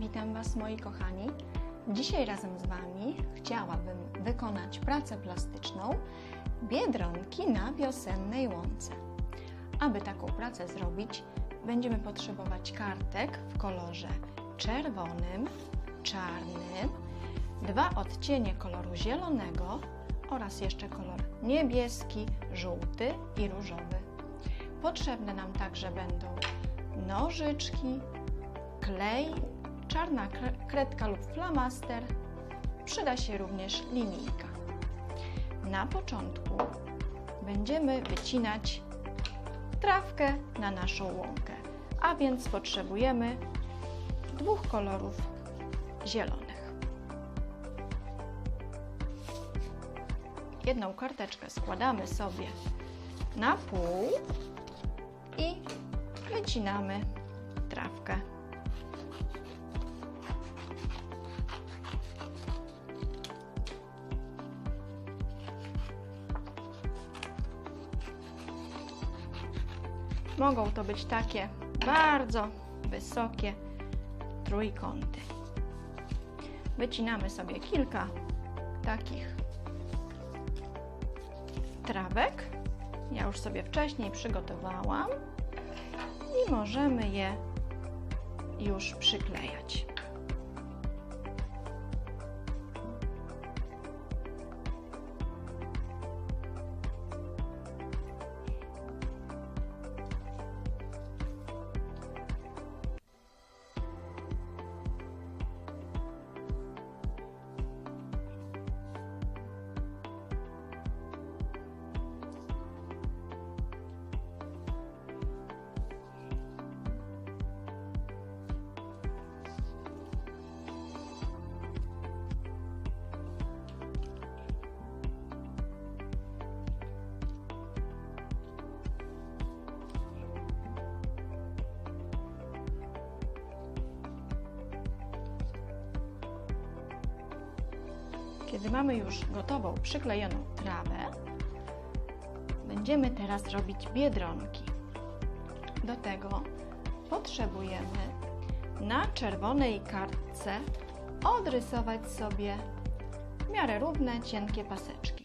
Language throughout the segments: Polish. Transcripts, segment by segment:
Witam Was moi kochani. Dzisiaj razem z Wami chciałabym wykonać pracę plastyczną Biedronki na wiosennej łące. Aby taką pracę zrobić, będziemy potrzebować kartek w kolorze czerwonym, czarnym, dwa odcienie koloru zielonego oraz jeszcze kolor niebieski, żółty i różowy. Potrzebne nam także będą nożyczki, klej, czarna kre- kredka lub flamaster. Przyda się również linijka. Na początku będziemy wycinać trawkę na naszą łąkę, a więc potrzebujemy dwóch kolorów zielonych. Jedną karteczkę składamy sobie na pół i wycinamy trawkę. Mogą to być takie bardzo wysokie trójkąty. Wycinamy sobie kilka takich trawek. Ja już sobie wcześniej przygotowałam i możemy je już przyklejać. Kiedy mamy już gotową, przyklejoną trawę, będziemy teraz robić biedronki. Do tego potrzebujemy na czerwonej kartce odrysować sobie w miarę równe, cienkie paseczki.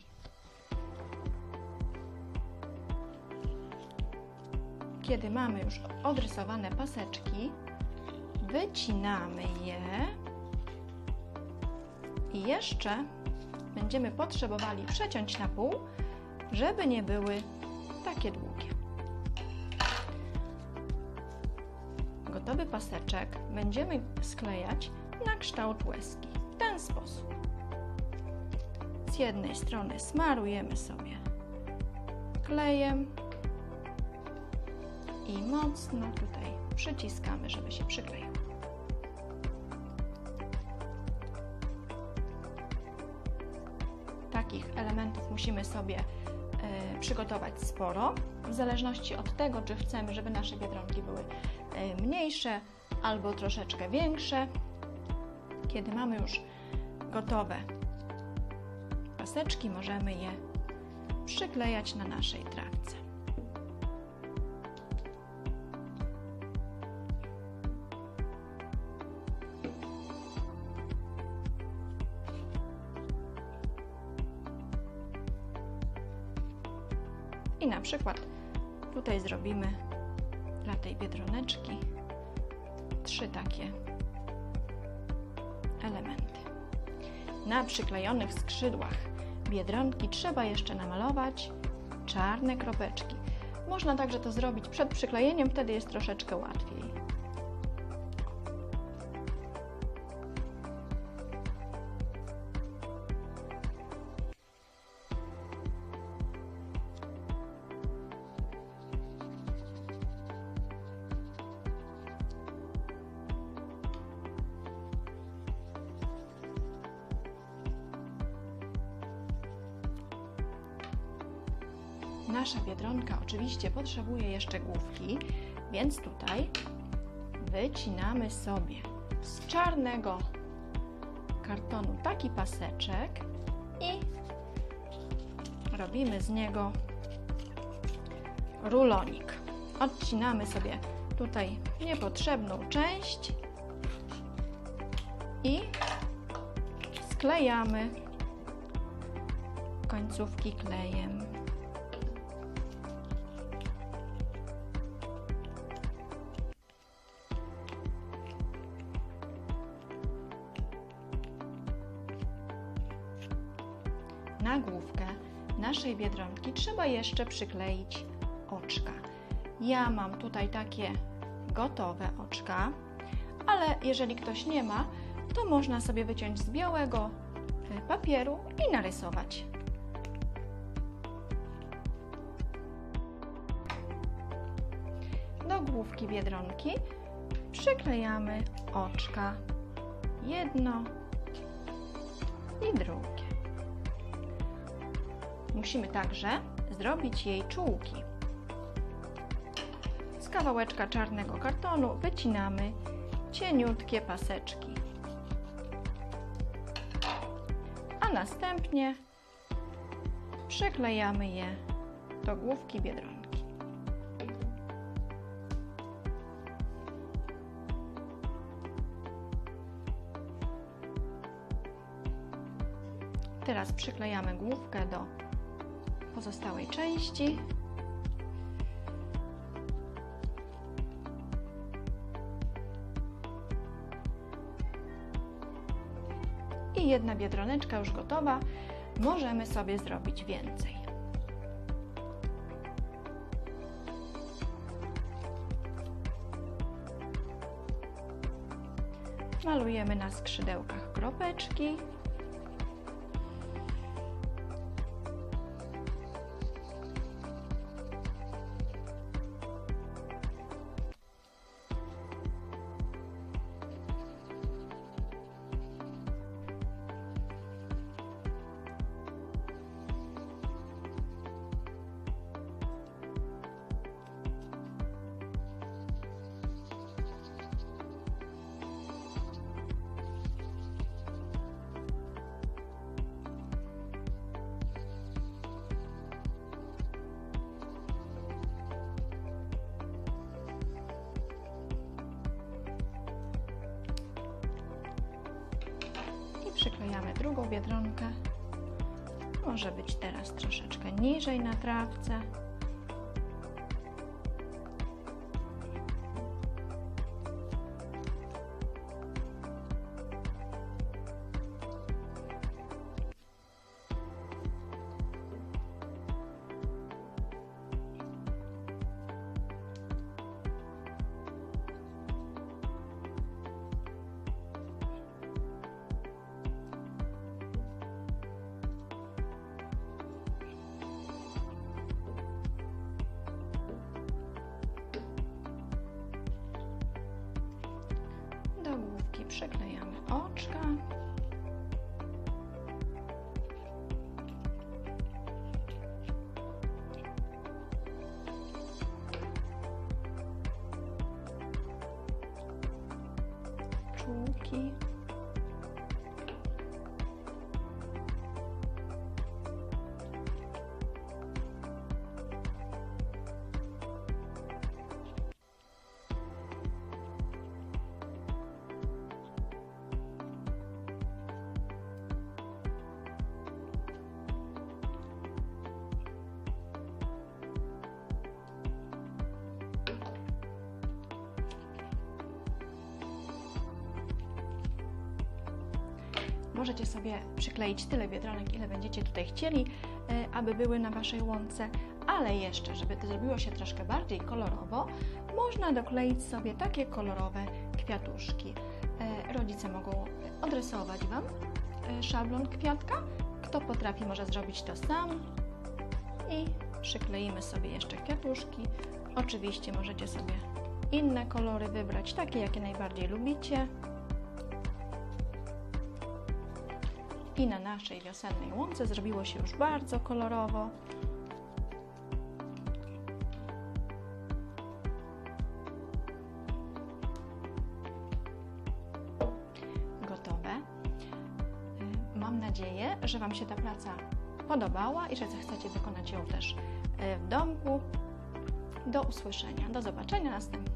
Kiedy mamy już odrysowane paseczki, wycinamy je i jeszcze będziemy potrzebowali przeciąć na pół, żeby nie były takie długie. Gotowy paseczek będziemy sklejać na kształt łezki w ten sposób. Z jednej strony smarujemy sobie klejem i mocno tutaj przyciskamy, żeby się przykleił. Takich elementów musimy sobie e, przygotować sporo, w zależności od tego, czy chcemy, żeby nasze biedronki były e, mniejsze albo troszeczkę większe. Kiedy mamy już gotowe paseczki, możemy je przyklejać na naszej trawce. I na przykład tutaj zrobimy dla tej biedroneczki trzy takie elementy. Na przyklejonych skrzydłach biedronki trzeba jeszcze namalować czarne kropeczki. Można także to zrobić przed przyklejeniem, wtedy jest troszeczkę łatwiej. Nasza biedronka oczywiście potrzebuje jeszcze główki, więc tutaj wycinamy sobie z czarnego kartonu taki paseczek i robimy z niego rulonik. Odcinamy sobie tutaj niepotrzebną część i sklejamy końcówki klejem. Na główkę naszej biedronki trzeba jeszcze przykleić oczka. Ja mam tutaj takie gotowe oczka, ale jeżeli ktoś nie ma, to można sobie wyciąć z białego y, papieru i narysować. Do główki biedronki przyklejamy oczka jedno i drugie. Musimy także zrobić jej czułki. Z kawałeczka czarnego kartonu wycinamy cieniutkie paseczki. A następnie przyklejamy je do główki biedronki. Teraz przyklejamy główkę do pozostałej części. I jedna biedroneczka już gotowa. Możemy sobie zrobić więcej. Malujemy na skrzydełkach kropeczki. I przyklejamy drugą biedronkę. Może być teraz troszeczkę niżej na trawce. Oczka. Czułki. Możecie sobie przykleić tyle biedronek, ile będziecie tutaj chcieli, e, aby były na Waszej łące, ale jeszcze, żeby to zrobiło się troszkę bardziej kolorowo, można dokleić sobie takie kolorowe kwiatuszki. E, Rodzice mogą odrysować Wam e, szablon kwiatka. Kto potrafi, może zrobić to sam. I przykleimy sobie jeszcze kwiatuszki. Oczywiście możecie sobie inne kolory wybrać, takie jakie najbardziej lubicie. I na naszej wiosennej łące zrobiło się już bardzo kolorowo. Gotowe. Y, Mam nadzieję, że Wam się ta praca podobała i że chcecie wykonać ją też y, w domku. Do usłyszenia, do zobaczenia następnym